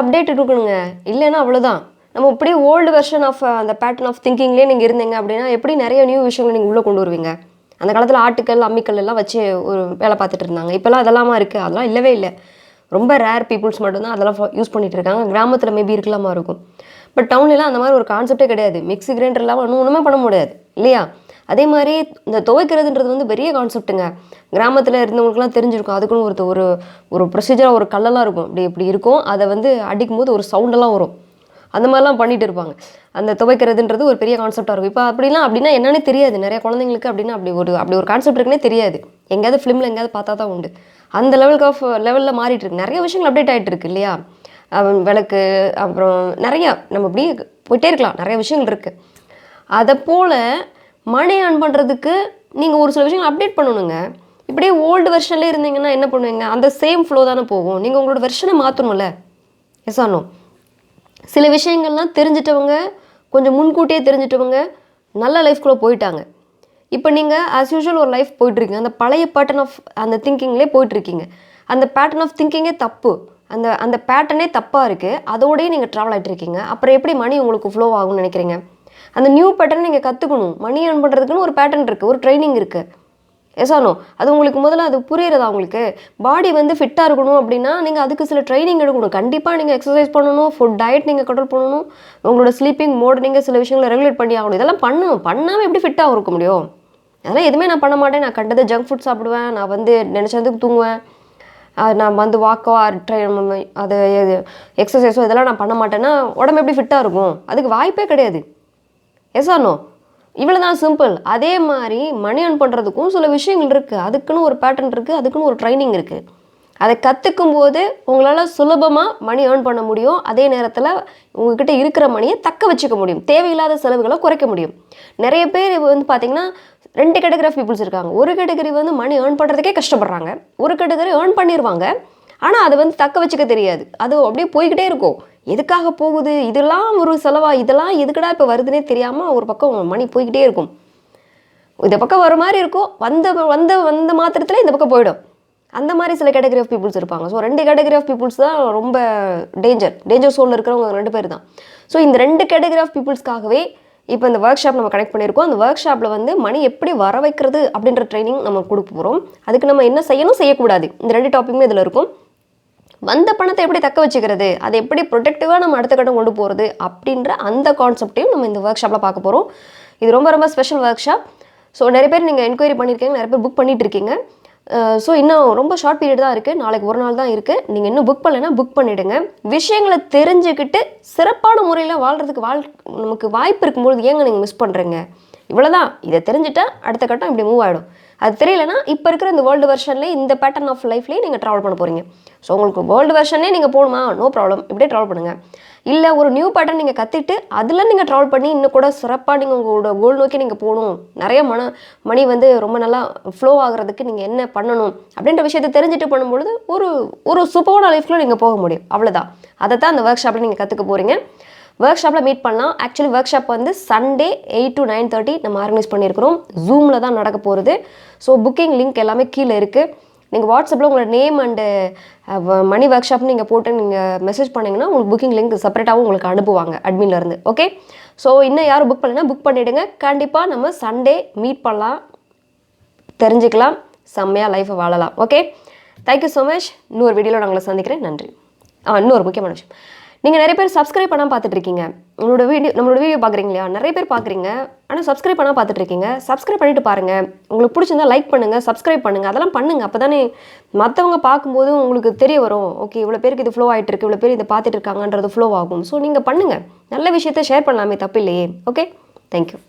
Update இருக்கணுங்க இல்லைன்னா அவ்வளோதான் நம்ம இப்படியே ஓல்டு வெர்ஷன் ஆஃப் அந்த பேட்டர்ன் ஆஃப் திங்கிங்லேயே நீங்கள் இருந்தீங்க அப்படின்னா எப்படி நிறைய நியூ விஷயங்களை நீங்கள் உள்ளே கொண்டு வருவீங்க? அந்த காலத்தில் ஆட்டுக்கல் அம்மிக்கல் எல்லாம் வச்சு ஒரு வேலை பார்த்துட்டு இருந்தாங்க. இப்போல்லாம் அதெல்லாமா இருக்குது அதெல்லாம் இல்லவே இல்லை. ரொம்ப ரேர் பீப்புள்ஸ் மட்டும்தான் அதெல்லாம் யூஸ் பண்ணிட்டு இருக்காங்க. கிராமத்தில் மேபி இருக்கலாமா இருக்கும். பட் டவுன்லலாம் அந்த மாதிரி ஒரு கான்செப்டே கிடையாது. மிக்ஸி கிரைண்டர் இல்லாமல் ஒன்றும் ஒன்றுமே பண்ண முடியாது. இல்லையா? அதே மாதிரி இந்த துவைக்கிறதுன்றது வந்து பெரிய கான்செப்ட்டுங்க கிராமத்தில் இருந்தவங்களுக்குலாம் தெரிஞ்சிருக்கும். அதுக்குன்னு ஒரு ஒரு ஒரு ப்ரொசீஜராக ஒரு கல்லெல்லாம் இருக்கும். இப்படி இப்படி இருக்கும். அதை வந்து அடிக்கும் போது ஒரு சவுண்டெல்லாம் வரும். அந்த மாதிரிலாம் பண்ணிட்டு இருப்பாங்க. அந்த துவைக்கிறதுன்றது ஒரு பெரிய கான்செப்டாக இருக்கும். இப்போ அப்படிலாம் அப்படின்னா என்னன்னே தெரியாது. நிறைய குழந்தைங்களுக்கு அப்படின்னா அப்படி ஒரு அப்படி ஒரு கான்செப்ட் இருக்குன்னே தெரியாது. எங்கேயாவது ஃபிலிமில் எங்கேயாவது பார்த்தா தான் உண்டு. அந்த லெவலுக்கு ஆஃப் லெவலில் மாறிட்டு இருக்கு. நிறைய விஷயங்கள் அப்டேட் ஆகிட்டு இருக்கு இல்லையா? விளக்கு அப்புறம் நிறையா நம்ம இப்படி போயிட்டே இருக்கலாம். நிறைய விஷயங்கள் இருக்குது அதை போல் மணி ஏர்ன் பண்ணுறதுக்கு நீங்கள் ஒரு சில விஷயங்கள் அப்டேட் பண்ணணுங்க. இப்படியே ஓல்டு வெர்ஷன்லேயே இருந்தீங்கன்னா என்ன பண்ணுவீங்க? அந்த சேம் ஃப்ளோ தானே போகும். நீங்கள் உங்களோட வெர்ஷனை மாற்றணும்ல எஸ் ஆனோ சில விஷயங்கள்லாம் தெரிஞ்சிட்டவங்க கொஞ்சம் முன்கூட்டியே தெரிஞ்சிட்டவங்க நல்ல லைஃப்குள்ளே போயிட்டாங்க. இப்போ நீங்கள் ஆஸ் யூஷுவல் ஒரு லைஃப் போயிட்டுருக்கீங்க. அந்த பழைய பேட்டர்ன் ஆஃப் அந்த திங்கிங்லேயே போயிட்டுருக்கீங்க. அந்த பேட்டர்ன் ஆஃப் திங்கிங்கே தப்பு. அந்த அந்த பேட்டர்னே தப்பாக இருக்குது அதோடய நீங்கள் ட்ராவல் ஆகிட்டு இருக்கீங்க அப்புறம் எப்படி மணி உங்களுக்கு ஃப்ளோ ஆகும்னு நினைக்கிறீங்க? அந்த நியூ பேட்டர்ன் நீங்கள் கற்றுக்கணும் மணி ஏர்ன் பண்ணுறதுக்குன்னு ஒரு பேட்டர்ன் இருக்குது ஒரு ட்ரைனிங் இருக்குது எசானோ அது உங்களுக்கு முதல்ல அது புரியுறதா உங்களுக்கு? பாடி வந்து ஃபிட்டாக இருக்கணும் அப்படின்னா நீங்கள் அதுக்கு சில ட்ரைனிங் எடுக்கணும். கண்டிப்பாக நீங்கள் எக்ஸசைஸ் பண்ணணும் ஃபுட் டயட் நீங்கள் கண்ட்ரோல் பண்ணணும். உங்களோட ஸ்லீப்பிங் மோட் நீங்கள் சில விஷயங்களை ரெகுலேட் பண்ணி ஆகணும். இதெல்லாம் பண்ணணும். பண்ணாமல் எப்படி ஃபிட்டாக இருக்க முடியும்? அதெல்லாம் எதுவுமே நான் பண்ண மாட்டேன். நான் கண்டது ஜங்க் ஃபுட் சாப்பிடுவேன். நான் வந்து நினச்சதுக்கு தூங்குவேன். நான் வந்து வாக்கோ ட்ரை அது எக்ஸசைஸோ இதெல்லாம் நான் பண்ண மாட்டேன்னா உடம்பு எப்படி ஃபிட்டாக இருக்கும்? அதுக்கு வாய்ப்பே கிடையாது. எஸ் ஆனோ இவ்வளோ தான் சிம்பிள் அதே மாதிரி மணி ஏர்ன் பண்ணுறதுக்கும் சில விஷயங்கள் இருக்குது அதுக்குன்னு ஒரு பேட்டர்ன் இருக்குது அதுக்குன்னு ஒரு ட்ரைனிங் இருக்குது அதை கற்றுக்கும் போது உங்களால் சுலபமாக மணி ஏர்ன் பண்ண முடியும். அதே நேரத்தில் உங்ககிட்ட இருக்கிற மணியை தக்க வச்சுக்க முடியும். தேவையில்லாத செலவுகளை குறைக்க முடியும். நிறைய பேர் வந்து பார்த்திங்கன்னா ரெண்டு கேட்டகரி ஆஃப் பீப்புள்ஸ் இருக்காங்க. ஒரு கேட்டகரி வந்து மணி ஏர்ன் பண்ணுறதுக்கே கஷ்டப்படுறாங்க. ஒரு கேட்டகரி ஏர்ன் பண்ணிடுவாங்க ஆனால் அதை வந்து தக்க வச்சுக்க தெரியாது. அது அப்படியே போய்கிட்டே இருக்கும். எதுக்காக போகுது? இதெல்லாம் ஒரு செலவா? இதெல்லாம் எதுக்கடா இப்போ வருதுன்னே தெரியாமல் ஒரு பக்கம் மணி போய்கிட்டே இருக்கும். இந்த பக்கம் வர மாதிரி இருக்கும். வந்த வந்த வந்த மாத்திரத்தில் இந்த பக்கம் போயிடும். அந்த மாதிரி சில கேட்டகரி ஆஃப் பீப்புள்ஸ் இருப்பாங்க. ஸோ ரெண்டு கேட்டகரி ஆஃப் பீப்புள்ஸ் தான் ரொம்ப டேஞ்சர் டேஞ்சர் சோலில் இருக்கிறவங்க ரெண்டு பேர் தான். ஸோ இந்த ரெண்டு கேட்டகரி ஆஃப் பீப்புள்ஸ்க்காகவே இப்போ இந்த ஒர்க் ஷாப் நம்ம கனெக்ட் பண்ணியிருக்கோம். அந்த ஒர்க் ஷாப்பில் வந்து மணி எப்படி வர வைக்கிறது அப்படின்ற ட்ரைனிங் நம்ம கொடுக்க போகிறோம் அதுக்கு நம்ம என்ன செய்யணும்? செய்யக்கூடாது. இந்த ரெண்டு டாப்பிக்குமே இதில் இருக்கும். வந்த பணத்தை எப்படி தக்க வச்சுக்கிறது? அதை எப்படி ப்ரொடெக்டிவாக நம்ம அடுத்த கட்டம் கொண்டு போகிறது அப்படின்ற அந்த கான்செப்டையும் நம்ம இந்த ஒர்க் ஷாப்பில் பார்க்க போகிறோம் இது ரொம்ப ரொம்ப ஸ்பெஷல் ஒர்க் ஷாப் ஸோ நிறைய பேர் நீங்கள் என்கொயரி பண்ணியிருக்கீங்க நிறைய பேர் புக் பண்ணிட்டு இருக்கீங்க ஸோ இன்னும் ரொம்ப ஷார்ட் பீரியட் தான் இருக்குது நாளைக்கு ஒரு நாள் தான் இருக்குது நீங்கள் இன்னும் புக் பண்ணலைன்னா புக் பண்ணிவிடுங்க விஷயங்களை தெரிஞ்சுக்கிட்டு சிறப்பான முறையில் வாழ்கிறதுக்கு வாழ் நமக்கு வாய்ப்பு இருக்கும்பொழுது ஏங்க நீங்கள் மிஸ் பண்ணுறீங்க இவ்வளோதான் இதை தெரிஞ்சுட்டா அடுத்த கட்டம் இப்படி மூவ் ஆகிடும் அது தெரியலனா இப்போ இருக்கிற இந்த வேர்ல்டு வெர்ஷன்லேயே இந்த பேட்டர்ன் ஆஃப் லைஃப்லேயே நீங்கள் ட்ராவல் பண்ண போகிறீங்க ஸோ உங்களுக்கு வேர்ல்டு வெர்ஷனே நீங்கள் போகணுமா? நோ ப்ராப்ளம் இப்படியே ட்ராவல் பண்ணுங்கள் இல்லை ஒரு நியூ பேட்டர்ன் நீங்கள் கற்றுட்டு அதில் நீங்கள் ட்ராவல் பண்ணி இன்னும் கூட சிறப்பாக நீங்கள் உங்களோட கோல் நோக்கி நீங்கள் போகணும். நிறைய மன மணி வந்து ரொம்ப நல்லா ஃப்ளோ ஆகுறதுக்கு நீங்கள் என்ன பண்ணணும் அப்படின்ற விஷயத்தை தெரிஞ்சுட்டு பண்ணும்பொழுது ஒரு ஒரு சூப்பரான லைஃப்பில் நீங்கள் போக முடியும். அவ்வளோதான் அதை தான் அந்த ஒர்க் ஷாப்பில் நீங்கள் கற்றுக்க போகிறீங்க ஒர்க் ஷாப்பில் மீட் பண்ணலாம் ஆக்சுவலி ஒர்க் ஷாப் வந்து Sunday eight to nine thirty நம்ம ஆர்கனைஸ் பண்ணியிருக்கிறோம். ஜூமில் தான் நடக்க போகிறது ஸோ புக்கிங் லிங்க் எல்லாமே கீழே இருக்குது நீங்கள் வாட்ஸ்அப்பில் உங்களோட நேம் அண்டு மணி ஒர்க் ஷாப்னு நீங்கள் போட்டு நீங்கள் மெசேஜ் பண்ணிங்கன்னா உங்களுக்கு புக்கிங் லிங்க் செப்பரேட்டாகவும் உங்களுக்கு அனுப்புவாங்க அட்மின்லேருந்து ஓகே ஸோ இன்னும் யாரும் புக் பண்ணினா புக் பண்ணிவிடுங்க கண்டிப்பாக நம்ம சண்டே மீட் பண்ணலாம். தெரிஞ்சுக்கலாம். செம்மையாக லைஃப்பை வாழலாம். ஓகே தேங்க்யூ ஸோ மச் இன்னொரு வீடியோவில் நான் உங்களை சந்திக்கிறேன். நன்றி. ஆ இன்னொரு முக்கியமான விஷயம். நீங்கள் நிறைய பேர் சப்ஸ்கிரைப் பண்ணால் பார்த்துட்டு இருக்கீங்க உங்களோட வீடியோ நம்மளோட வீடியோ பார்க்குறீங்க இல்லையா நிறைய பேர் பார்க்குறீங்க. ஆனால் சப்ஸ்கிரைப் பண்ணால் பார்த்துட்டு இருக்கீங்க சப்ஸ்கிரைப் பண்ணிட்டு பாருங்கள் உங்களுக்கு பிடிச்சிருந்தா லைக் பண்ணுங்கள் சப்ஸ்கிரைப் பண்ணுங்கள் அதெல்லாம் பண்ணுங்கள் அப்போ தானே மற்றவங்க பார்க்கும்போது உங்களுக்கு தெரிய வரும். ஓகே இவ்வளோ பேருக்கு இது ஃப்ளோ ஆகிட்டு இருக்கு இவ்வளோ பேர் இதை பார்த்துட்டு இருக்காங்கன்றது ஃப்ளோ ஆகும். ஸோ நீங்கள் பண்ணுங்கள் நல்ல விஷயத்தை ஷேர் பண்ணலாமே தப்பு இல்லையே ஓகே தேங்க்யூ